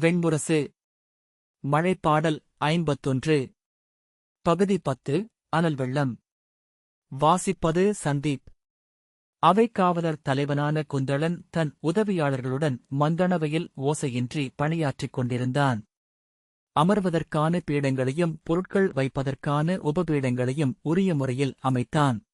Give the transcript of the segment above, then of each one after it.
வெண்முரசு. மழைப்பாடல் ஐம்பத்தொன்று. பகுதி பத்து அனல் வெள்ளம். வாசிப்பது சந்தீப். அவைக்காவலர் தலைவனான குந்தளன் தன் உதவியாளர்களுடன் மந்தணவையில் ஓசையின்றி பணியாற்றிக் கொண்டிருந்தான். அமர்வதற்கான பீடங்களையும் பொருட்கள் வைப்பதற்கான உபபீடங்களையும் உரிய முறையில் அமைத்தான்.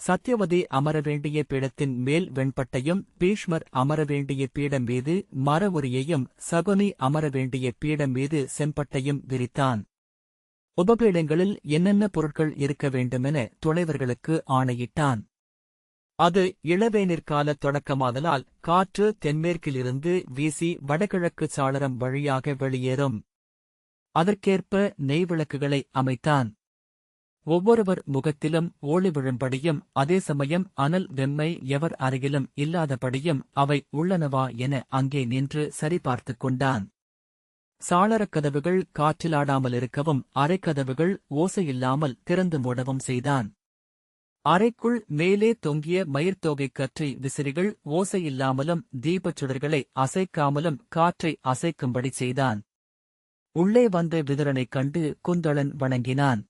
சத்யவதி அமர வேண்டிய பீடத்தின் மேல் வெண்பட்டையும் பீஷ்மர் அமர வேண்டிய பீடம் மீது மர உரியையும் சகுனி அமர வேண்டிய பீடம் மீது செம்பட்டையும் விரித்தான். உபபீடங்களில் என்னென்ன பொருட்கள் இருக்க வேண்டுமென துணைவர்களுக்கு ஆணையிட்டான். அது இளவேனிற்கால தொடக்கமாதலால் காற்று தென்மேற்கிலிருந்து வீசி வடகிழக்கு சாளரம் வழியாக வெளியேறும். அதற்கேற்ப நெய்விளக்குகளை அமைத்தான். ஒவ்வொருவர் முகத்திலும் ஓளி விழும்படியும் அதே சமயம் அனல் வெம்மை எவர் அருகிலும் இல்லாதபடியும் அவை உள்ளனவா என அங்கே நின்று சரிபார்த்துக் கொண்டான். சாளரக் கதவுகள் காற்றிலாடாமல் இருக்கவும் அரைக்கதவுகள் ஓசையில்லாமல் திறந்து மூடவும் செய்தான். அறைக்குள் மேலே தொங்கிய மயிர்த்தோகை கற்றை விசிறிகள் ஓசையில்லாமலும் தீபச் சுடர்களை அசைக்காமலும் காற்றை அசைக்கும்படி செய்தான். உள்ளே வந்த விதுரனைக் கண்டு குந்தளன் வணங்கினான்.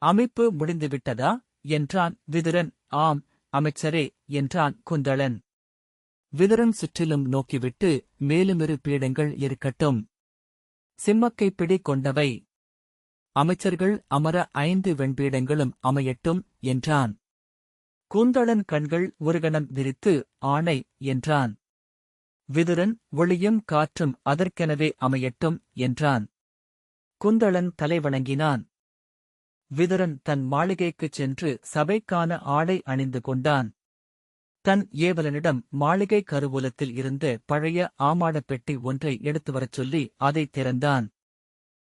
அமைப்பு முடிந்துவிட்டதா? என்றான் விதுரன். ஆம் அமைச்சரே என்றான் குந்தளன். விதுரன் சுற்றிலும் நோக்கிவிட்டு மேலுமிரு பீடங்கள் இருக்கட்டும். சிம்மக்கை பிடி கொண்டவை. அமைச்சர்கள் அமர ஐந்து வெண்பீடங்களும் அமையட்டும் என்றான். கூந்தளன் கண்கள் ஒருகணம் விரித்து ஆணை என்றான். விதுரன் ஒளியும் காற்றும் அதற்கெனவே அமையட்டும் என்றான். குந்தளன் தலைவணங்கினான். விதரன் தன் மாளிகைக்குச் சென்று சபைக்கான ஆடை அணிந்து கொண்டான். தன் ஏவலனிடம் மாளிகை கருவூலத்தில் இருந்து பழைய ஆமாடப்பெட்டி ஒன்றை எடுத்து வரச் சொல்லி அதைத் திறந்தான்.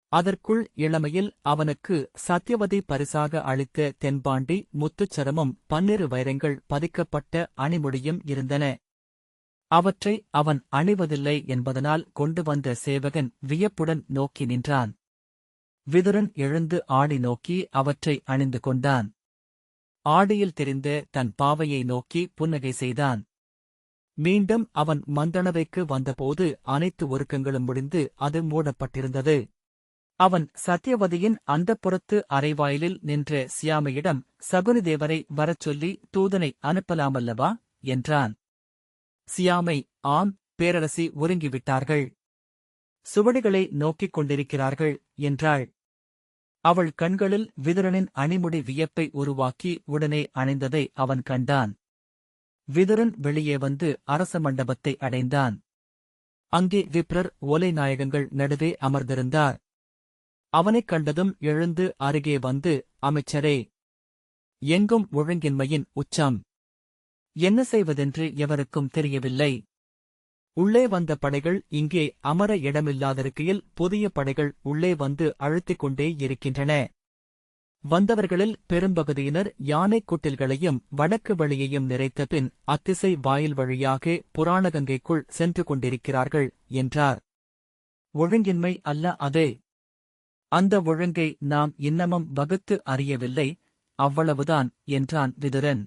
அதற்குள் இளமையில் அவனுக்கு சத்யவதி பரிசாக அளித்த தென்பாண்டி முத்துச்சரமும் பன்னிரு வைரங்கள் பதிக்கப்பட்ட அணிமுடியும் இருந்தன. அவற்றை அவன் அணிவதில்லை என்பதனால் கொண்டு வந்த சேவகன் வியப்புடன் நோக்கி நின்றான். விதுரன் எழுந்து ஆடி நோக்கி அவற்றை அணிந்து கொண்டான். ஆடியில் தெரிந்த தன் பாவையை நோக்கி புன்னகை செய்தான். மீண்டும் அவன் மந்தணவைக்கு வந்தபோது அனைத்து ஒருக்கங்களும் முடிந்து அது மூடப்பட்டிருந்தது. அவன் சத்யவதியின் அந்தப்புறத்து அரைவாயிலில் நின்ற சியாமையிடம் சகுனிதேவரை வரச் சொல்லி தூதனை அனுப்பலாமல்லவா? என்றான். சியாமை ஆம் பேரரசி ஒருங்கிவிட்டார்கள். சுவடிகளை நோக்கிக் கொண்டிருக்கிறார்கள் என்றாள். அவள் கண்களில் விதுரனின் அணிமுடி வியப்பை உருவாக்கி உடனே அணிந்ததை அவன் கண்டான். விதுரன் வெளியே வந்து அரச மண்டபத்தை அடைந்தான். அங்கே விப்ரர் ஓலை நாயகங்கள் நடுவே அமர்ந்திருந்தார். அவனைக் கண்டதும் எழுந்து அருகே வந்து அமைச்சரே எங்கும் ஒழுங்கின்மையின் உச்சம். என்ன செய்வதென்று எவருக்கும் தெரியவில்லை. உள்ளே வந்த படைகள் இங்கே அமர இடமில்லாதிருக்கையில் புதிய படைகள் உள்ளே வந்து அழுத்திக் கொண்டே இருக்கின்றன. வந்தவர்களில் பெரும்பகுதியினர் யானைக் குட்டில்களையும் வடக்கு வழியையும் நிறைத்த பின் அத்திசை வாயில் வழியாக புராணகங்கைக்குள் சென்று கொண்டிருக்கிறார்கள் என்றார். ஒழுங்கின்மை அல்ல அது. அந்த ஒழுங்கை நாம் இன்னமும் வகுத்து அறியவில்லை அவ்வளவுதான் என்றான் விதுரன்.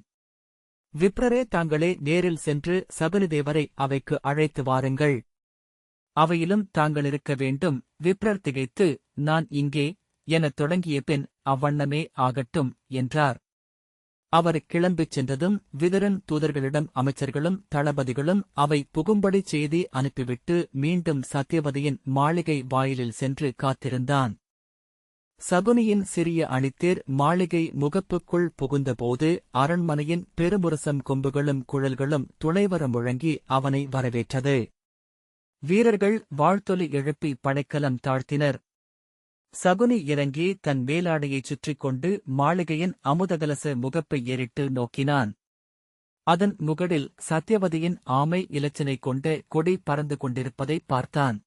விப்ரரே தாங்களே நேரில் சென்று சபரிதேவரை அவைக்கு அழைத்து வாருங்கள். அவையிலும் தாங்கள் இருக்க வேண்டும். விப்ரர் திகைத்து நான் இங்கே எனத் தொடங்கிய பின் அவ்வண்ணமே ஆகட்டும் என்றார். அவர் கிளம்பிச் சென்றதும் விதரன் தூதர்களிடம் அமைச்சர்களும் தளபதிகளும் அவை புகும்படி செய்தி அனுப்பிவிட்டு மீண்டும் சத்தியவதியின் மாளிகை வாயிலில் சென்று காத்திருந்தான். சகுனியின் சிறிய அணித்தேர் மாளிகை முகப்புக்குள் புகுந்தபோது அரண்மனையின் பெருமுரசம் கொம்புகளும் குழல்களும் துணைவரம் முழங்கி அவனை வரவேற்றது. வீரர்கள் வாழ்த்தொலி எழுப்பி படைக்கலம் தாழ்த்தினர். சகுனி இறங்கி தன் மேலாடையைச் சுற்றிக் கொண்டு மாளிகையின் அமுதகலச முகப்பை ஏறிட்டு நோக்கினான். அதன் முகடில் சத்யவதியின் ஆமை இலச்சினை கொண்ட கொடி பறந்து கொண்டிருப்பதை பார்த்தான்.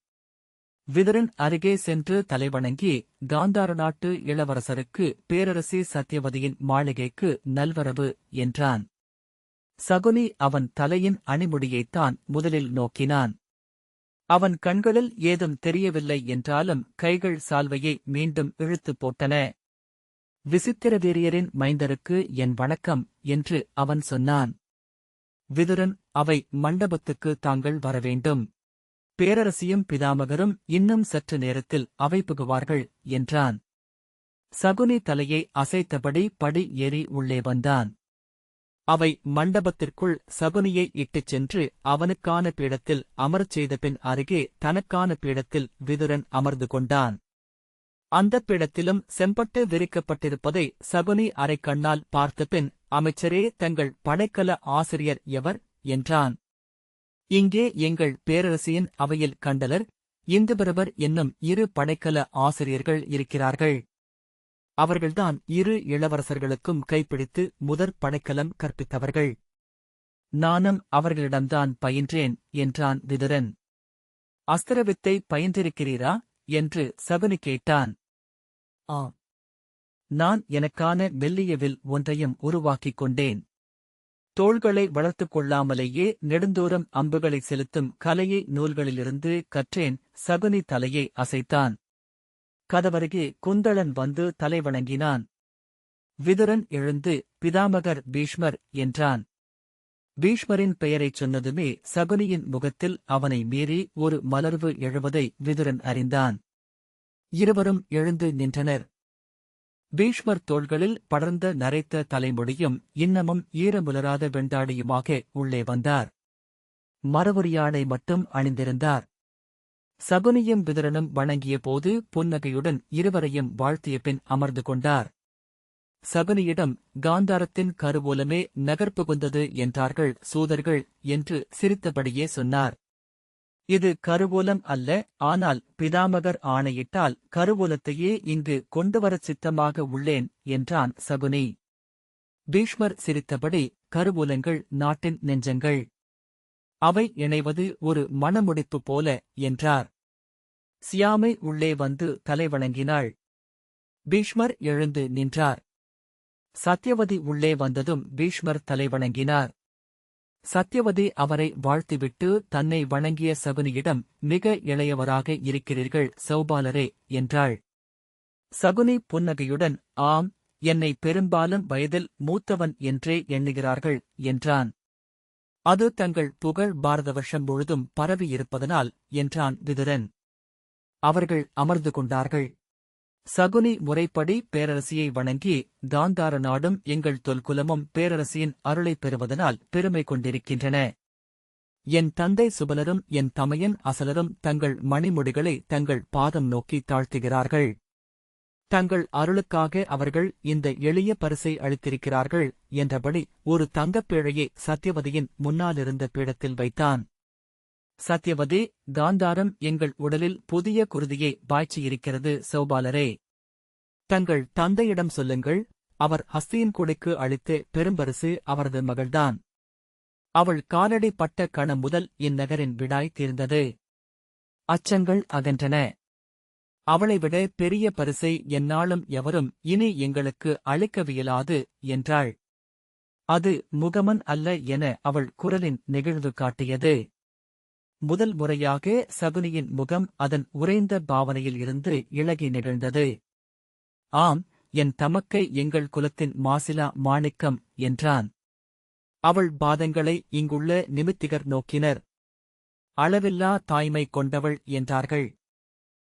விதுரன் அருகே சென்று தலைவணங்கி காந்தார நாட்டு இளவரசருக்கு பேரரசி சத்தியவதியின் மாளிகைக்கு நல்வரவு என்றான். சகுனி அவன் தலையின் அணிமுடியைத்தான் முதலில் நோக்கினான். அவன் கண்களில் ஏதும் தெரியவில்லை என்றாலும் கைகள் சால்வையை மீண்டும் இழுத்துப் போட்டன. விசித்திர வீரியரின் மைந்தருக்கு என் வணக்கம் என்று அவன் சொன்னான். விதுரன் அவை மண்டபத்துக்கு தாங்கள் வரவேண்டும். பேரரசியும் பிதாமகரும் இன்னும் சற்று நேரத்தில் அவை புகுவார்கள் என்றான். சகுனி தலையை அசைத்தபடி படி ஏறி உள்ளே வந்தான். அவை மண்டபத்திற்குள் சகுனியை இட்டுச் சென்று அவனுக்கான பீடத்தில் அமரச் செய்த பின் அருகே தனக்கான பீடத்தில் விதுரன் அமர்ந்து கொண்டான். அந்தப் பீடத்திலும் செம்பட்டு விரிக்கப்பட்டிருப்பதை சகுனி அரைக்கண்ணால் பார்த்தபின் அமைச்சரே தங்கள் படைக்கல ஆசிரியர் எவர்? என்றான். இங்கே எங்கள் பேரரசியின் அவையில் கண்டலர் இந்துபிரபர் என்னும் இரு படைக்கல ஆசிரியர்கள் இருக்கிறார்கள். அவர்கள்தான் இரு இளவரசர்களுக்கும் கைப்பிடித்து முதற் படைக்கலம் கற்பித்தவர்கள். நானும் அவர்களிடம்தான் பயின்றேன் என்றான் விதுரன். அஸ்திரவித்தை பயின்றிருக்கிறீரா? என்று சகுனி கேட்டான். ஆ நான் எனக்கான மெல்லிய வில் ஒன்றையும் உருவாக்கிக் கொண்டேன். தோள்களை வளர்த்துக் கொள்ளாமலேயே நெடுந்தூரம் அம்புகளை செலுத்தும் கலையை நூல்களிலிருந்து கற்றேன் சகுனி தலையை அசைத்தான். கதவருகே குந்தளன் வந்து தலை வணங்கினான். விதுரன் எழுந்து பிதாமகர் பீஷ்மர் என்றான். பீஷ்மரின் பெயரைச் சொன்னதுமே சகுனியின் முகத்தில் அவனை மீறி ஒரு மலர்வு எழுவதை விதுரன் அறிந்தான். இருவரும் எழுந்து நின்றனர். பீஷ்மர் தோள்களில் படர்ந்த நரைத்த தலைமுடியும் இன்னமும் ஈரமுலராத வெண்டாடியுமாக உள்ளே வந்தார். மரவுரியாடை மட்டும் அணிந்திருந்தார். சகுனியும் விதரனும் வணங்கிய போது புன்னகையுடன் இருவரையும் வாழ்த்திய பின் அமர்ந்து கொண்டார். சகுனியிடம் காந்தாரத்தின் கருவூலமே நகர்ப்புகுந்தது என்றார்கள் சூதர்கள் என்று சிரித்தபடியே சொன்னார். இது கருவூலம் அல்ல ஆனால் பிதாமகர் ஆணையிட்டால் கருவூலத்தையே இங்கு கொண்டுவரச் சித்தமாக உள்ளேன் என்றான் சகுனி. பீஷ்மர் சிரித்தபடி கருவூலங்கள் நாட்டின் நெஞ்சங்கள். அவை இணைவது ஒரு மனமுடிப்பு போல என்றார். சியாமை உள்ளே வந்து தலைவணங்கினாள் பீஷ்மர் எழுந்து நின்றார். சத்யவதி உள்ளே வந்ததும் பீஷ்மர் தலைவணங்கினார் சத்யவதி அவரை வாழ்த்திவிட்டு தன்னை வணங்கிய சகுனியிடம் மிக இளையவராக இருக்கிறீர்கள் சௌபாலரே என்றாள். சகுனி புன்னகையுடன் ஆம் என்னை பெரும்பாலும் வயதில் மூத்தவன் என்றே எண்ணுகிறார்கள் என்றான். அது தங்கள் புகழ் பாரத வருஷம் முழுதும் பரவியிருப்பதனால் என்றான் விதுரன். அவர்கள் அமர்ந்து கொண்டார்கள். சகுனி முறைப்படி பேரரசியை வணங்கி காந்தார நாடும் எங்கள் தொல்குலமும் பேரரசியின் அருளைப் பெறுவதனால் பெருமை கொண்டிருக்கின்றன. என் தந்தை சுபலரும் என் தமையன் அசலரும் தங்கள் மணிமுடிகளை தங்கள் பாதம் நோக்கி தாழ்த்துகிறார்கள். தங்கள் அருளுக்காக அவர்கள் இந்த எளிய பரிசை அளித்திருக்கிறார்கள் என்றபடி ஒரு தங்கப்பேழையை சத்தியவதியின் முன்னாலிருந்த பீடத்தில் வைத்தான். சத்யவதி காந்தாரம் எங்கள் உடலில் புதிய குருதியை பாய்ச்சியிருக்கிறது சௌபாலரே. தங்கள் தந்தையிடம் சொல்லுங்கள் அவர் ஹஸ்தியின் குடைக்கு அளித்த பெரும்பரிசு அவரது மகள்தான். அவள் காலடி பட்ட கணம் முதல் இந்நகரின் விடாய் தீர்ந்தது. அச்சங்கள் அகன்றன. அவளை விட பெரிய பரிசை என்னாலும் எவரும் இனி எங்களுக்கு அளிக்கவியலாது என்றாள். அது முகமன் அல்ல என அவள் குரலின் நிகழ்வு காட்டியது. முதல் முறையாக சகுனியின் முகம் அதன் உறைந்த பாவனையில் இருந்து இழகி நிகழ்ந்தது. ஆம் என் தமக்கை எங்கள் குலத்தின் மாசிலா மாணிக்கம் என்றான். அவள் பாதங்களை இங்குள்ள நிமித்திகர் நோக்கினர். அளவில்லா தாய்மை கொண்டவள் என்றார்கள்.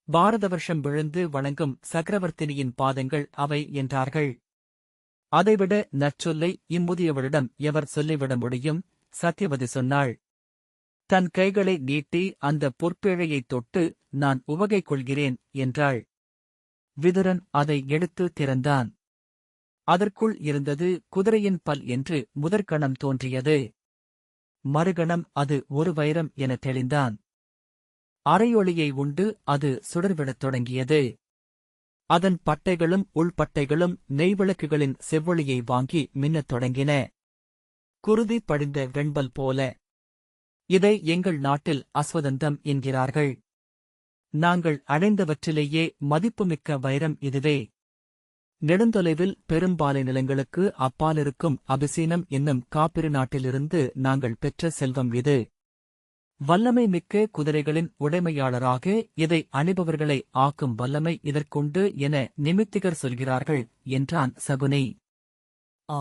பாரத வருஷம் விழுந்து வணங்கும் சக்கரவர்த்தினியின் பாதங்கள் அவை என்றார்கள். அதைவிட நற்சொல்லை இம்முதியவளிடம் எவர் சொல்லிவிட முடியும்? சத்யவதி சொன்னாள். தன் கைகளை நீட்டி அந்த பொற்பேழையைத் தொட்டு நான் உவகை கொள்கிறேன் என்றாள். விதுரன் அதை எடுத்து திறந்தான். அதற்குள் இருந்தது குதிரையின் பல் என்று முதற்கணம் தோன்றியது. மறுகணம் அது ஒரு வைரம் என தெளிந்தான். அரையொளியை உண்டு அது சுடர்விடத் தொடங்கியது. அதன் பட்டைகளும் உள்பட்டைகளும் நெய்விளக்குகளின் செவ்வொளியை வாங்கி மின்னத் தொடங்கின. குருதி படிந்த வெண்பல் போல இதை எங்கள் நாட்டில் அஸ்வதந்தம் என்கிறார்கள். நாங்கள் அடைந்தவற்றிலேயே மதிப்புமிக்க வைரம் இதுவே. நெடுந்தொலைவில் பெரும்பாலை நிலங்களுக்கு அப்பாலிருக்கும் அபிசீனம் என்னும் காப்பிரு நாட்டிலிருந்து நாங்கள் பெற்ற செல்வம் இது. வல்லமை மிக்க குதிரைகளின் உடைமையாளராக இதை அணிபவர்களை ஆக்கும் வல்லமை இதற்குண்டு என நிமித்திகர் சொல்கிறார்கள் என்றான் சகுனி. ஆ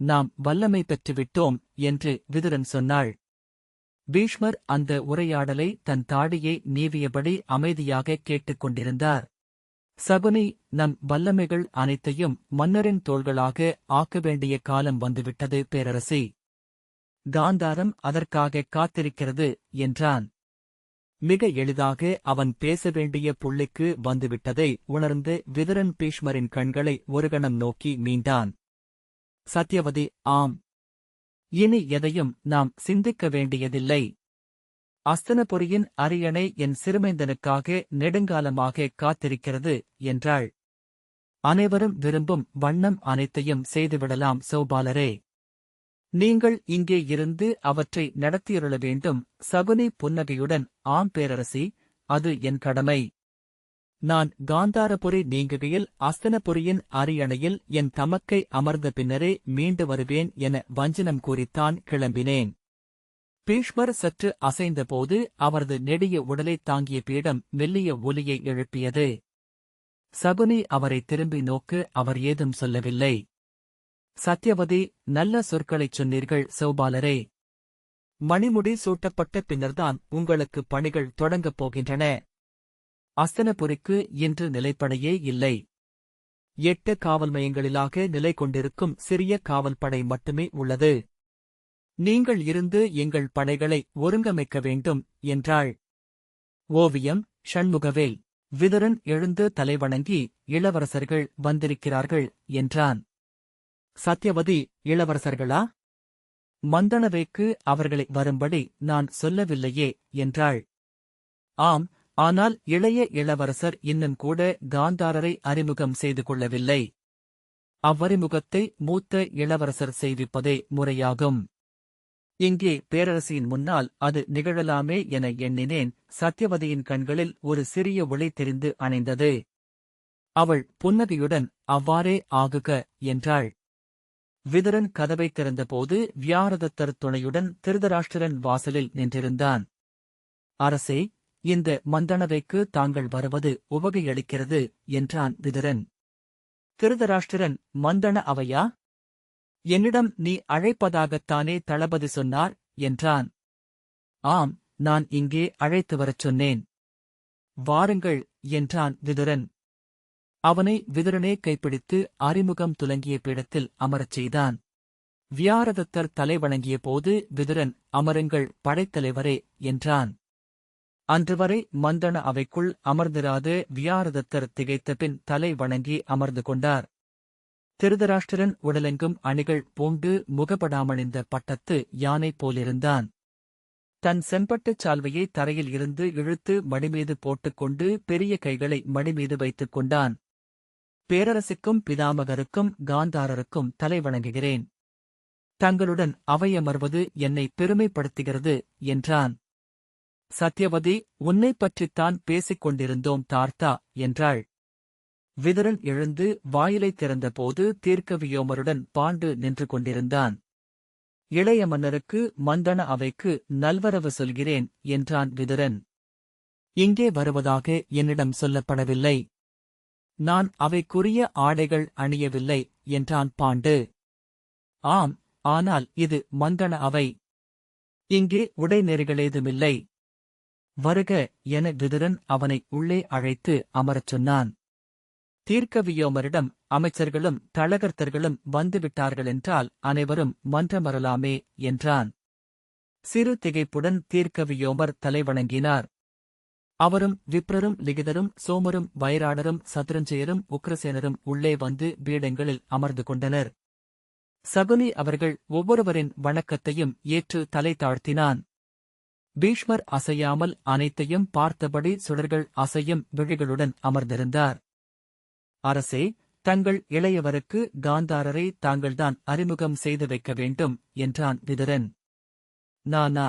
நாம் வல்லமை பெற்றுவிட்டோம் என்று விதுரன் சொன்னாள். பீஷ்மர் அந்த உரையாடலை தன் தாடியை நீவியபடி அமைதியாக கேட்டுக் கொண்டிருந்தார். சகுனி நம் வல்லமைகள் அனைத்தையும் மன்னரின் தோள்களாக ஆக்க வேண்டிய காலம் வந்துவிட்டது பேரரசி. காந்தாரம் அதற்காக காத்திருக்கிறது என்றான். மிக எளிதாக அவன் பேச வேண்டிய புள்ளிக்கு வந்துவிட்டதை உணர்ந்து விதரன் பீஷ்மரின் கண்களை ஒரு கணம் நோக்கி மீண்டான். சத்யவதி ஆம். இனி எதையும் நாம் சிந்திக்க வேண்டியதில்லை. அஸ்தனபுரியின் அரியணை என் சிறுமைந்தனுக்காக நெடுங்காலமாக காத்திருக்கிறது என்றாள். அனைவரும் விரும்பும் வண்ணம் அனைத்தையும் செய்துவிடலாம் சௌபாலரே. நீங்கள் இங்கே இருந்து அவற்றை நடத்தியருள வேண்டும். சகுனி புன்னகையுடன் ஆம் பேரரசி அது என் கடமை. நான் காந்தாரபுரி நீங்குகையில் அஸ்தனபுரியின் அரியணையில் என் தமக்கை அமர்ந்த பின்னரே மீண்டு வருவேன் என வஞ்சனம் கூறித்தான் கிளம்பினேன். பீஷ்மர் சற்று அசைந்தபோது அவரது நெடிய உடலைத் தாங்கிய பீடம் மெல்லிய ஒலியை எழுப்பியது. சகுனி அவரை திரும்பி நோக்க அவர் ஏதும் சொல்லவில்லை. சத்யவதி நல்ல சொற்களைச் சொன்னீர்கள் சௌபாலரே மணிமுடி சூட்டப்பட்ட பின்னர்தான் உங்களுக்கு பணிகள் தொடங்கப் போகின்றன. அஸ்தனபுரிக்கு இன்று நிலைப்படையே இல்லை. எட்டு காவல் மையங்களிலாக நிலை கொண்டிருக்கும் சிறிய காவல் படை மட்டுமே உள்ளது. நீங்கள் இருந்து எங்கள் படைகளை ஒருங்கமைக்க வேண்டும் என்றாள். ஓவியம் ஷண்முகவேல் விதுரன் எழுந்து தலைவணங்கி இளவரசர்கள் வந்திருக்கிறார்கள் என்றான். சத்யவதி இளவரசர்களா? மந்தனவைக்கு அவர்களை வரும்படி நான் சொல்லவில்லையே என்றாள். ஆம் ஆனால் இளைய இளவரசர் இன்னும் கூட காந்தாரரை அறிமுகம் செய்து கொள்ளவில்லை. அவ்வறிமுகத்தை மூத்த இளவரசர் செய்விப்பதே முறையாகும். இங்கே பேரரசியின் முன்னால் அது நிகழலாமே என எண்ணினேன். சத்தியவதியின் கண்களில் ஒரு சிறிய ஒளி தெரிந்து அணைந்தது. அவள் புன்னகையுடன் அவ்வாறே ஆகுக என்றாள். விதுரன் கதவைத் திறந்தபோது வியாரதத்தர் துணையுடன் திருதராஷ்டிரன் வாசலில் நின்றிருந்தான். அரசே இந்த மந்தனவைக்கு தாங்கள் வருவது உவகையளிக்கிறது என்றான் விதுரன். திருதராஷ்டிரன் மந்தன அவையா? என்னிடம் நீ அழைப்பதாகத்தானே தளபதி சொன்னார் என்றான். ஆம் நான் இங்கே அழைத்து வரச் சொன்னேன். வாருங்கள் என்றான் விதுரன். அவனை விதுரனே கைப்பிடித்து அறிமுகம் துலங்கிய பீடத்தில் அமரச் செய்தான். வியாரதத்தர் தலை வணங்கிய போது விதுரன் அமருங்கள் படைத்தலைவரே என்றான். அன்றுவரை மந்தன அவைக்குள் அமர்ந்திராது வியாரதத்தர் திகைத்தபின் தலை வணங்கி அமர்ந்து கொண்டார். திருதராஷ்டிரன் உடலெங்கும் அணிகள் பூண்டு முகப்படாமணிந்த பட்டத்து யானை போலிருந்தான். தன் செம்பட்டுச் சால்வையை தரையில் இருந்து இழுத்து மடிமீது போட்டுக்கொண்டு பெரிய கைகளை மடிமீது வைத்துக் கொண்டான். பேரரசுக்கும் பிதாமகருக்கும் காந்தாரருக்கும் தலை வணங்குகிறேன். தங்களுடன் அவையமர்வது என்னை பெருமைப்படுத்துகிறது என்றான். சத்யவதி உன்னைப் பற்றித்தான் பேசிக் கொண்டிருந்தோம் தார்த்தா என்றாள். விதரன் எழுந்து வாயிலை திறந்தபோது தீர்க்கவியோமருடன் பாண்டு நின்று கொண்டிருந்தான். இளைய மன்னருக்கு மந்தன அவைக்கு நல்வரவு சொல்கிறேன் என்றான் விதுரன். இங்கே வருவதாக என்னிடம் சொல்லப்படவில்லை. நான் அவைக்குரிய ஆடைகள் அணியவில்லை என்றான் பாண்டு. ஆம் ஆனால் இது மந்தன அவை. இங்கே உடைநெறிகளேதுமில்லை. வருக என விதுரன் அவனை உள்ளே அழைத்து அமரச் சொன்னான். தீர்க்கவியோமரிடம் அமைச்சர்களும் தளகர்த்தர்களும் வந்துவிட்டார்களென்றால் அனைவரும் மன்றமரலாமே என்றான். சிறு திகைப்புடன் தீர்க்கவியோமர் தலைவணங்கினார். அவரும் விப்ரரும் லிகிதரும் சோமரும் வைராடரும் சதுரஞ்சயரும் உக்ரசேனரும் உள்ளே வந்து பீடங்களில் அமர்ந்து கொண்டனர். சகுனி அவர்கள் ஒவ்வொருவரின் வணக்கத்தையும் ஏற்று தலை தாழ்த்தினான். பீஷ்மர் அசையாமல் அனைத்தையும் பார்த்தபடி சுடர்கள் அசையும் விழிகளுடன் அமர்ந்திருந்தார். அரசே தங்கள் இளையவருக்கு காந்தாரரை தாங்கள்தான் அறிமுகம் செய்து வைக்க வேண்டும் என்றான் விதுரன். நானா?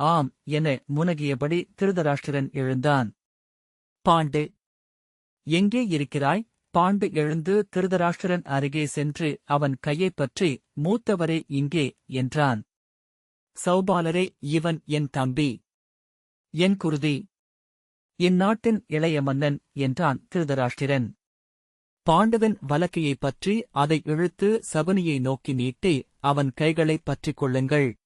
ஆம் என முனகியபடி திருதராஷ்டிரன் எழுந்தான். பாண்டு! எங்கே இருக்கிறாய்? பாண்டு எழுந்து திருதராஷ்டிரன் அருகே சென்று அவன் கையைப் பற்றி மூத்தவரே இங்கே என்றான். சௌபாலரே இவன் என் தம்பி. என் குருதி. இந்நாட்டின் இளைய மன்னன் என்றான் திருதராஷ்டிரன். பாண்டவன் வலக்கையைப் பற்றி அதை இழுத்து சகுனியை நோக்கி நீட்டி அவன் கைகளைப் பற்றிக் கொள்ளுங்கள்.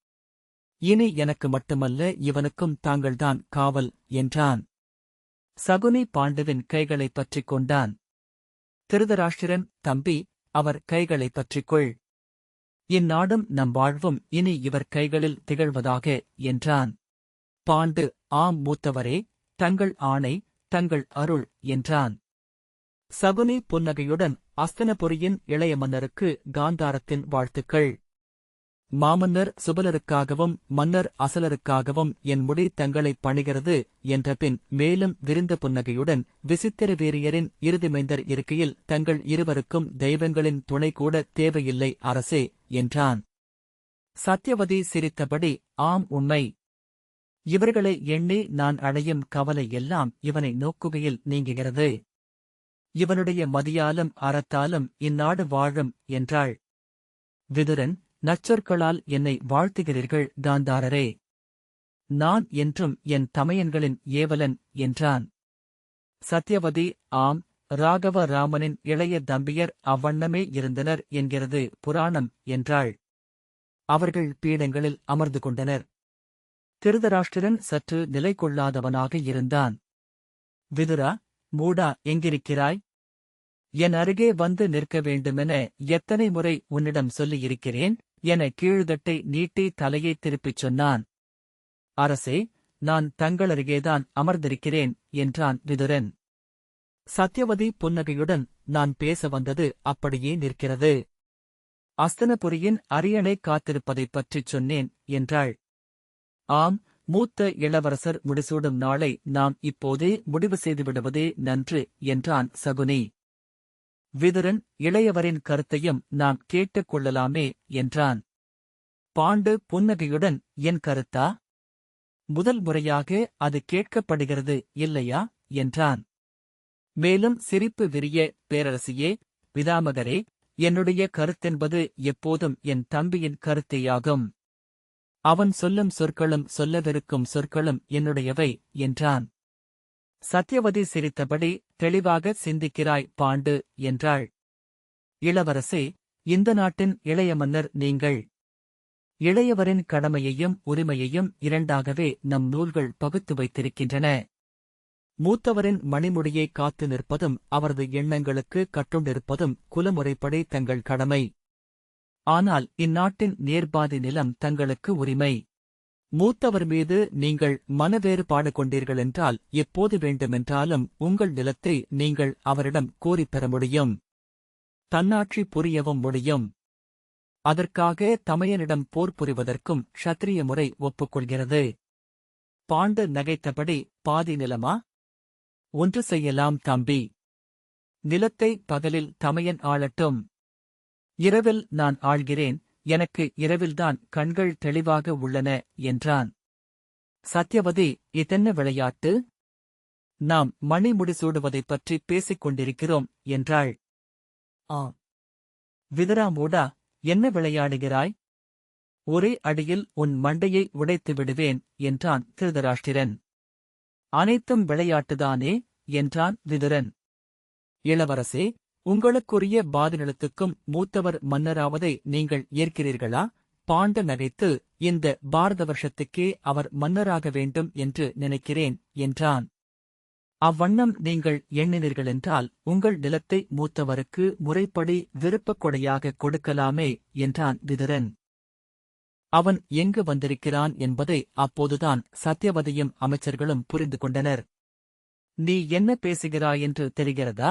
இனி எனக்கு மட்டுமல்ல இவனுக்கும் தாங்கள்தான் காவல் என்றான். சகுனி பாண்டவின் கைகளைப் பற்றிக் கொண்டான். திருதராஷ்டிரன் தம்பி அவர் கைகளைப் பற்றிக்கொள் இந்நாடும் நம் வாழ்வும் இனி இவர் கைகளில் திகழ்வதாக என்றான். பாண்டு ஆம் மூத்தவரே தங்கள் ஆணை தங்கள் அருள் என்றான். சகுனி புன்னகையுடன் அஸ்தனபுரியின் இளைய மன்னருக்கு காந்தாரத்தின் வாழ்த்துக்கள். மாமன்னர் சுபலருக்காகவும் மன்னர் அசலருக்காகவும் என் முடி தங்களைப் பணிகிறது என்றபின் மேலும் விரிந்த புன்னகையுடன் விசித்திர வீரியரின் இறுதிமைந்தர் இருக்கையில் தங்கள் இருவருக்கும் தெய்வங்களின் துணை கூட தேவையில்லை அரசே என்றான். சத்யவதி சிரித்தபடி ஆம் உண்மை. இவர்களை எண்ணி நான் அடையும் கவலை எல்லாம் இவனை நோக்குகையில் நீங்குகிறது. இவனுடைய மதியாலும் அறத்தாலும் இந்நாடு வாழும் என்றாள். விதுரன் நச்சொற்களால் என்னை வாழ்த்துகிறீர்கள் காந்தாரரே நான் என்றும் என் தமையன்களின் ஏவலன் என்றான். சத்யவதி ஆம் ராகவ ராமனின் இளைய தம்பியர் அவ்வண்ணமே இருந்தனர் என்கிறது புராணம் என்றாள். அவர்கள் பீடங்களில் அமர்ந்து கொண்டனர். திருதராஷ்டிரன் சற்று நிலை கொள்ளாதவனாக இருந்தான். விதுரா மூடா எங்கிருக்கிறாய்? என் அருகே வந்து நிற்க வேண்டுமென எத்தனை முறை உன்னிடம் சொல்லியிருக்கிறேன்? என கீழ்தட்டை நீட்டி தலையை திருப்பிச் சொன்னான். அரசே நான் தங்களருகேதான் அமர்ந்திருக்கிறேன் என்றான் விதுரன் சத்யவதி புன்னகையுடன் நான் பேச வந்தது அப்படியே நிற்கிறது. அஸ்தனபுரியின் அரியணை காத்திருப்பதைப் பற்றிச் சொன்னேன் என்றாள். ஆம் மூத்த இளவரசர் முடிசூடும் நாளை நாம் இப்போதே முடிவு செய்துவிடுவதே நன்று என்றான் சகுனி. விதுரன் இளையவரின் கருத்தையும் நாம் கேட்டுக் கொள்ளலாமே என்றான். பாண்டு புன்னகையுடன் என் கருத்தா? முதல் முறையாக அது கேட்கப்படுகிறது இல்லையா? என்றான். மேலும் சிரிப்பு விரிய பேரரசியே பிதாமகரே என்னுடைய கருத்தென்பது எப்போதும் என் தம்பியின் கருத்தேயாகும். அவன் சொல்லும் சொற்களும் சொல்லவிருக்கும் சொற்களும் என்னுடையவை என்றான். சத்யவதி சிரித்தபடி தெளிவாக சிந்திக்கிறாய் பாண்டு என்றாள். இளவரசே இந்த நாட்டின் இளைய மன்னர் நீங்கள். இளையவரின் கடமையையும் உரிமையையும் இரண்டாகவே நம் நூல்கள் பகுத்து வைத்திருக்கின்றன. மூத்தவரின் மணிமுடியை காத்து நிற்பதும் அவரது எண்ணங்களுக்கு கட்டுண்டிருப்பதும் குலமுறைப்படி தங்கள் கடமை. ஆனால் இந்நாட்டின் நேர்பாதி நிலம் தங்களுக்கு உரிமை. மூத்தவர் மீது நீங்கள் மனவேறுபாடு கொண்டீர்கள் என்றால் எப்போது வேண்டுமென்றாலும் உங்கள் நிலத்தை நீங்கள் அவரிடம் கோரிப் பெற முடியும். தன்னாட்சி புரியவும் முடியும். அதற்காக தமையனிடம் போர் புரிவதற்கும் க்ஷத்திரிய முறை ஒப்புக்கொள்கிறது. பாண்டு நகைத்தபடி பாதி நிலமா? ஒன்று செய்யலாம் தம்பி. நிலத்தை பகலில் தமையன் ஆளட்டும். இரவில் நான் ஆள்கிறேன். எனக்கு இரவில்தான் கண்கள் தெளிவாக உள்ளன என்றான். சத்யவதி இதென்ன விளையாட்டு? நாம் மணி முடிசூடுவதைப் பற்றி பேசிக் கொண்டிருக்கிறோம் என்றாள். ஆ விதராமூடா என்ன விளையாடுகிறாய்? ஒரே அடியில் உன் மண்டையை உடைத்து விடுவேன் என்றான் திருதராஷ்டிரன். அனைத்தும் விளையாட்டுதானே? என்றான் விதுரன். இளவரசே உங்களுக்குரிய பாதிநிலத்துக்கும் மூத்தவர் மன்னராவதை நீங்கள் ஏற்கிறீர்களா? பாண்ட நகைத்து இந்த பாரத வருஷத்துக்கே அவர் மன்னராக வேண்டும் என்று நினைக்கிறேன் என்றான். அவ்வண்ணம் நீங்கள் எண்ணினீர்களென்றால் உங்கள் நிலத்தை மூத்தவருக்கு முறைப்படி விருப்பக் கொடையாக கொடுக்கலாமே என்றான் விதுரன். அவன் எங்கு வந்திருக்கிறான் என்பதை அப்போதுதான் சத்யவதியும் அமைச்சர்களும் புரிந்து கொண்டனர். நீ என்ன பேசுகிறாய் என்று தெரிகிறதா?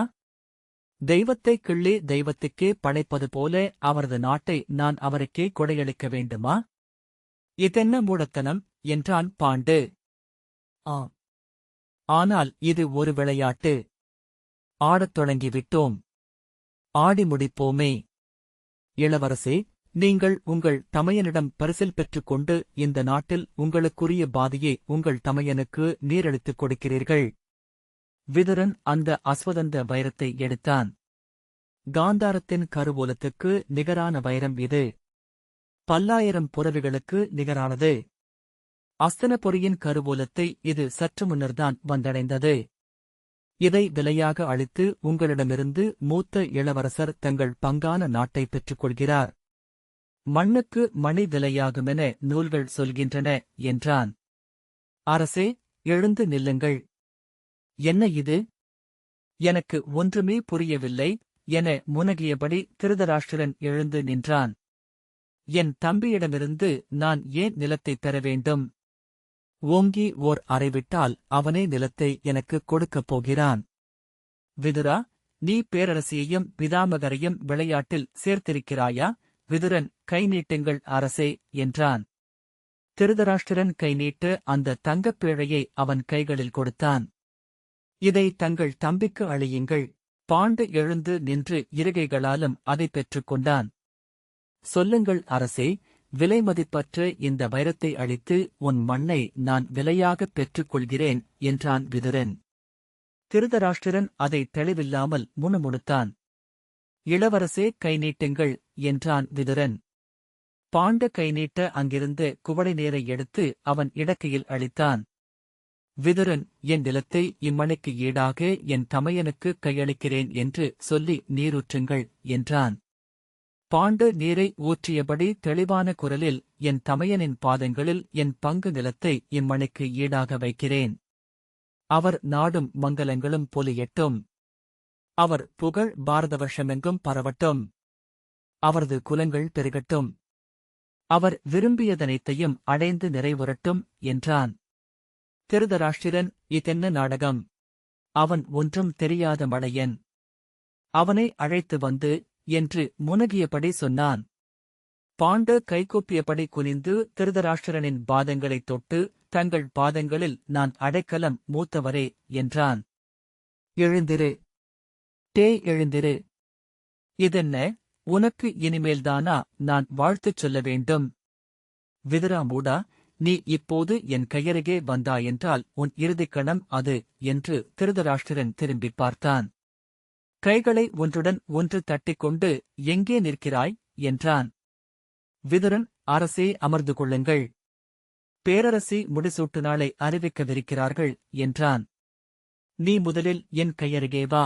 தெய்வத்தை கிள்ளி தெய்வத்துக்கே படைப்பது போல அவரது நாட்டை நான் அவருக்கே கொடையளிக்க வேண்டுமா? இதென்ன மூடத்தனம் என்றான் பாண்டு. ஆ ஆனால் இது ஒரு விளையாட்டு. ஆடத் தொடங்கிவிட்டோம். ஆடி முடிப்போமே. இளவரசே நீங்கள் உங்கள் தமையனிடம் பரிசில் பெற்றுக்கொண்டு இந்த நாட்டில் உங்களுக்குரிய பாதியை உங்கள் தமையனுக்கு நீரழித்துக் கொடுக்கிறீர்கள். விதுரன் அந்த அஸ்வதந்த வைரத்தை எடுத்தான். காந்தாரத்தின் கருவூலத்துக்கு நிகரான வைரம் இது. பல்லாயிரம் புறவிகளுக்கு நிகரானது. அஸ்தனபுரியின் கருவூலத்தை இது சற்று முன்னர்தான் வந்தடைந்தது. இதை விலையாக அளித்து உங்களிடமிருந்து மூத்த இளவரசர் தங்கள் பங்கான நாட்டை பெற்றுக் கொள்கிறார் மண்ணுக்கு மணி விலையாகுமென நூல்கள் சொல்கின்றன என்றான். அரசே எழுந்து நில்லுங்கள். என்ன இது? எனக்கு ஒன்றுமே புரியவில்லை என முனகியபடி திருதராஷ்டிரன் எழுந்து நின்றான். என் தம்பியிடமிருந்து நான் ஏன் நிலத்தை பெற வேண்டும்? ஓங்கி ஓர் அறைவிட்டால் அவனே நிலத்தை எனக்கு கொடுக்கப் போகிறான். விதுரா நீ பேரரசியையும் பிதாமகரையும் விளையாட்டில் சேர்த்திருக்கிறாயா? விதுரன் கை நீட்டுங்கள் அரசே என்றான். திருதராஷ்டிரன் கை நீட்டு அந்த தங்கப் பேழையை அவன் கைகளில் கொடுத்தான். இதை தங்கள் தம்பிக்கு அழியுங்கள். பாண்டு எழுந்து நின்று இருகைகளாலும் அதை பெற்றுக் கொண்டான். சொல்லுங்கள் அரசே விலைமதிப்பற்ற இந்த வைரத்தை அழித்து உன் மண்ணை நான் விலையாகப் பெற்றுக் கொள்கிறேன் என்றான் விதுரன். திருதராஷ்டிரன் அதை தெளிவில்லாமல் முணுமுணுத்தான். இளவரசே கை நீட்டுங்கள் என்றான் விதுரன். பாண்ட கை நீட்ட அங்கிருந்து குவளை நீரை எடுத்து அவன் இடக்கையில் அளித்தான் விதுரன் என் நிலத்தை இம்மணிக்கு ஈடாக என் தமையனுக்கு கையளிக்கிறேன் என்று சொல்லி நீரூற்றுங்கள் என்றான். பாண்டு நீரை ஊற்றியபடி தெளிவான குரலில் என் தமையனின் பாதங்களில் என் பங்கு நிலத்தை இம்மணிக்கு ஈடாக வைக்கிறேன். அவர் நாடும் மங்கலங்களும் பொலியட்டும். அவர் புகழ் பாரதவர்ஷமெங்கும் பரவட்டும். அவரது குலங்கள் பெருகட்டும். அவர் விரும்பியதனைத்தையும் அடைந்து நிறைவுறட்டும் என்றான். திருதராஷ்டிரன் இதென்ன நாடகம்? அவன் ஒன்றும் தெரியாத மடையன் அவனை அழைத்து வந்து என்று முனகியபடி சொன்னான். பாண்டு கைகூப்பியபடி குனிந்து திருதராஷ்டிரனின் பாதங்களைத் தொட்டு தங்கள் பாதங்களில் நான் அடைக்கலம் மூத்தவரே என்றான். எழுந்திரு. டே எழுந்திரு. இதென்ன? உனக்கு இனிமேல்தானா நான் வாழ்த்துச் சொல்ல வேண்டும். விதுராமூடா நீ இப்போது என் கையருகே வந்தாயென்றால் உன் இறுதிக்கணம் அது என்று திருதராஷ்டிரன் திரும்பிப் பார்த்தான். கைகளை ஒன்றுடன் ஒன்று தட்டிக்கொண்டு எங்கே நிற்கிறாய்? என்றான். விதுரன் அரசே அமர்ந்து கொள்ளுங்கள். பேரரசி முடிசூட்டு நாளை அறிவிக்கவிருக்கிறார்கள் என்றான். நீ முதலில் என் கையருகே வா.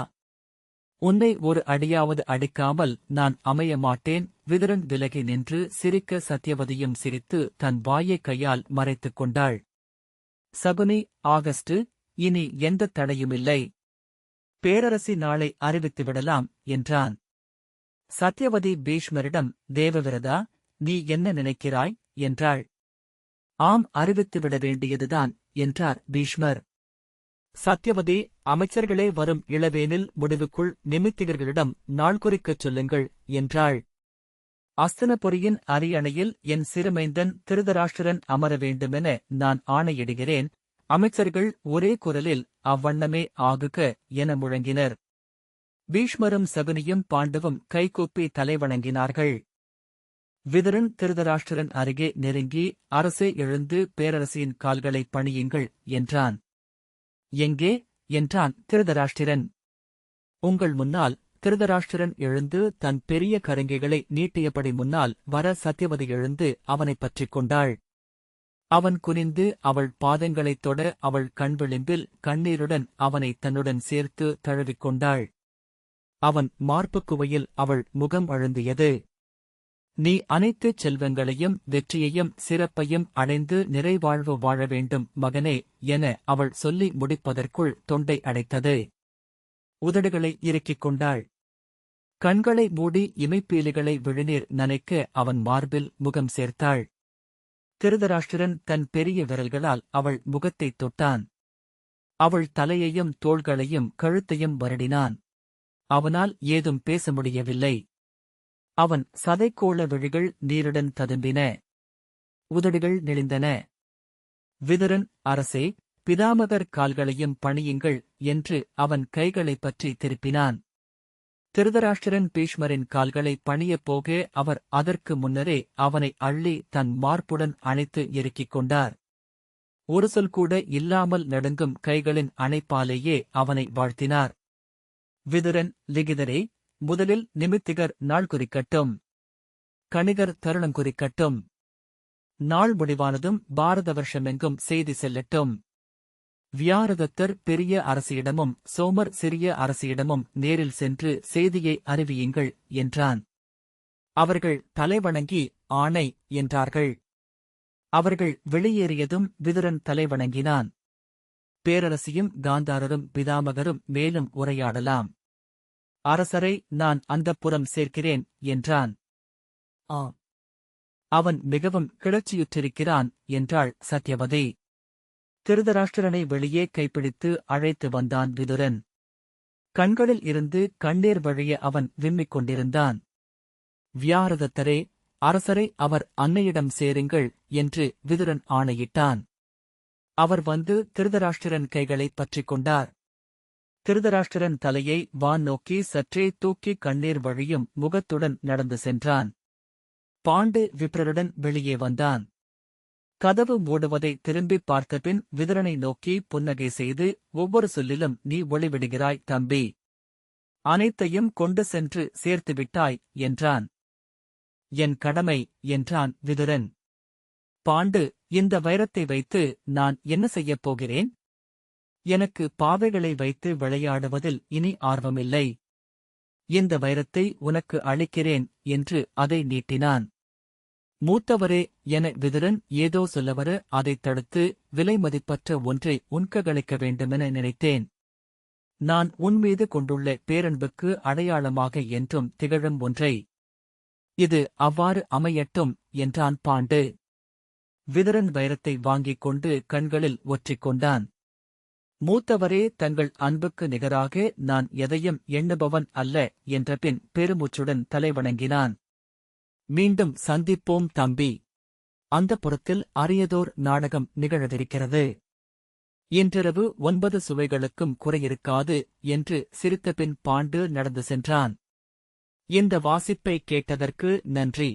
உன்னை ஒரு அடியாவது அடிக்காமல் நான் அமைய மாட்டேன் விதரன் விலகி நின்று சிரிக்க சத்தியவதியும் சிரித்து தன் வாயை கையால் மறைத்துக் கொண்டாள். சகுனி ஆகஸ்டு இனி எந்த தடையுமில்லை பேரரசி நாளை அறிவித்து விடலாம் என்றான். சத்யவதி பீஷ்மரிடம் தேவவிரதா நீ என்ன நினைக்கிறாய்? என்றாள். ஆம் அறிவித்துவிட வேண்டியதுதான் என்றார் பீஷ்மர். சத்யவதி அமைச்சர்களே வரும் இளவேனில் முடிவுக்குள் நிமித்திகர்களிடம் நாள் குறிக்கச் சொல்லுங்கள் என்றாள். அஸ்தனபுரியின் அரியணையில் என் சிறுமைந்தன் திருதராஷ்டிரன் அமர வேண்டுமென நான் ஆணையிடுகிறேன். அமைச்சர்கள் ஒரே குரலில் அவ்வண்ணமே ஆகுக என முழங்கினர். பீஷ்மரும் சகுனியும் பாண்டவும் கைகூப்பி தலைவணங்கினார்கள். விதரன் திருதராஷ்டிரன் அருகே நெருங்கி அரசே எழுந்து பேரரசியின் கால்களைப் பணியுங்கள் என்றான். எங்கே? என்றான் திருதராஷ்டிரன். உங்கள் முன்னால் திருதராஷ்டிரன் எழுந்து தன் பெரிய கருங்கைகளை நீட்டியபடி முன்னால் வர சத்யவதி எழுந்து அவனைப் பற்றிக் கொண்டாள். அவன் குனிந்து அவள் பாதங்களைத் தொட அவள் கண்விளிம்பில் கண்ணீருடன் அவனை தன்னுடன் சேர்த்து தழுவிக் கொண்டாள். அவன் மார்புக்குவையில் அவள் முகம் அழுந்தியது. நீ அனைத்து செல்வங்களையும் வெற்றியையும் சிறப்பையும் அடைந்து நிறைவாழ்வு வாழ வேண்டும் மகனே என அவள் சொல்லி முடிப்பதற்குள் தொண்டை அடைத்தது. உதடுகளை இறுக்கிக் கொண்டாள். கண்களை மூடி இமைப்பீலிகளை விழுநீர் நனைக்க அவன் மார்பில் முகம் சேர்த்தாள். திருதராஷ்டிரன் தன் பெரிய விரல்களால் அவள் முகத்தைத் தொட்டான். அவள் தலையையும் தோள்களையும் கழுத்தையும் வருடினான். அவனால் ஏதும் பேச முடியவில்லை. அவன் சதைக்கோள விழிகள் நீருடன் ததும்பின. உதடுகள் நெளிந்தன. விதுரன் அரசே பிதாமகர் கால்களையும் பணியுங்கள் என்று அவன் கைகளைப் பற்றி திருப்பினான். திருதராஷ்டிரன் பீஷ்மரின் கால்களை பணியப் போக அவர் அதற்கு முன்னரே அவனை அள்ளி தன் மார்புடன் அணைத்து இறுக்கிக் கொண்டார். ஒரு சொல் கூட இல்லாமல் நடுங்கும் கைகளின் அணைப்பாலேயே அவனை வாழ்த்தினார். விதுரன் லிகிதரே முதலில் நிமித்திகர் நாள் குறிக்கட்டும். கணிகர் தருணம் குறிக்கட்டும். நாள் முடிவானதும் பாரத வருஷமெங்கும் செய்தி செல்லட்டும். வியாரதத்தர் பெரிய அரசியிடமும் சோமர் சிறிய அரசியிடமும் நேரில் சென்று செய்தியை அறிவியுங்கள் என்றான். அவர்கள் தலைவணங்கி ஆணை என்றார்கள். அவர்கள் வெளியேறியதும் விதுரன் தலைவணங்கினான். பேரரசியும் காந்தாரரும் பிதாமகரும் மேலும் உரையாடலாம். அரசரை நான் அந்தப்புறம் சேர்க்கிறேன் என்றான். ஆம். அவன் மிகவும் கிளர்ச்சியுற்றிருக்கிறான் என்றாள் சத்யவதி. திருதராஷ்டிரனை வெளியே கைப்பிடித்து அழைத்து வந்தான் விதுரன். கண்களில் இருந்து கண்ணீர் வழிய அவன் விம்மிக் கொண்டிருந்தான். வியாரதத்தரே அரசரை அவர் அன்னையிடம் சேருங்கள் என்று விதுரன் ஆணையிட்டான். அவர் வந்து திருதராஷ்டிரன் கைகளைப் பற்றிக் கொண்டார். திருதராஷ்டிரன் தலையை வான் நோக்கி சற்றே தூக்கி கண்ணீர் வழியும் முகத்துடன் நடந்து சென்றான். பாண்டு விப்ரருடன் வெளியே வந்தான். கதவு மூடுவதை திரும்பிப் பார்த்தபின் விதரனை நோக்கி புன்னகை செய்து ஒவ்வொரு சொல்லிலும் நீ ஒளிவிடுகிறாய் தம்பி. அனைத்தையும் கொண்டு சென்று சேர்த்துவிட்டாய் என்றான். என் கடமை என்றான் விதுரன். பாண்டு இந்த வைரத்தை வைத்து நான் என்ன செய்யப் போகிறேன்? எனக்கு பாவைகளை வைத்து விளையாடுவதில் இனி ஆர்வமில்லை. இந்த வைரத்தை உனக்கு அளிக்கிறேன் என்று அதை நீட்டினான். மூத்தவரே என விதுரன் ஏதோ சொல்லவர அதைத் தடுத்து விலை மதிப்பற்ற ஒன்றை உன்ககளிக்க வேண்டுமென நினைத்தேன். நான் உன்மீது கொண்டுள்ள பேரன்புக்கு அடையாளமாக என்றும் திகழும் ஒன்றை. இது அவ்வாறு அமையட்டும் என்றான் பாண்டு. விதரன் வைரத்தை வாங்கிக் கொண்டு கண்களில் ஒற்றிக் கொண்டான். மூத்தவரே தங்கள் அன்புக்கு நிகராக நான் எதையும் எண்ணுபவன் அல்ல என்ற பின் பெருமூச்சுடன் தலைவணங்கினான். மீண்டும் சந்திப்போம் தம்பி. அந்த புறத்தில் அரியதோர் நாடகம் நிகழவிருக்கிறது. இன்றிரவு ஒன்பது சுவைகளுக்கும் குறையிருக்காது என்று சிரித்தபின் பாண்டு நடந்து சென்றான். இந்த வாசிப்பை கேட்டதற்கு நன்றி.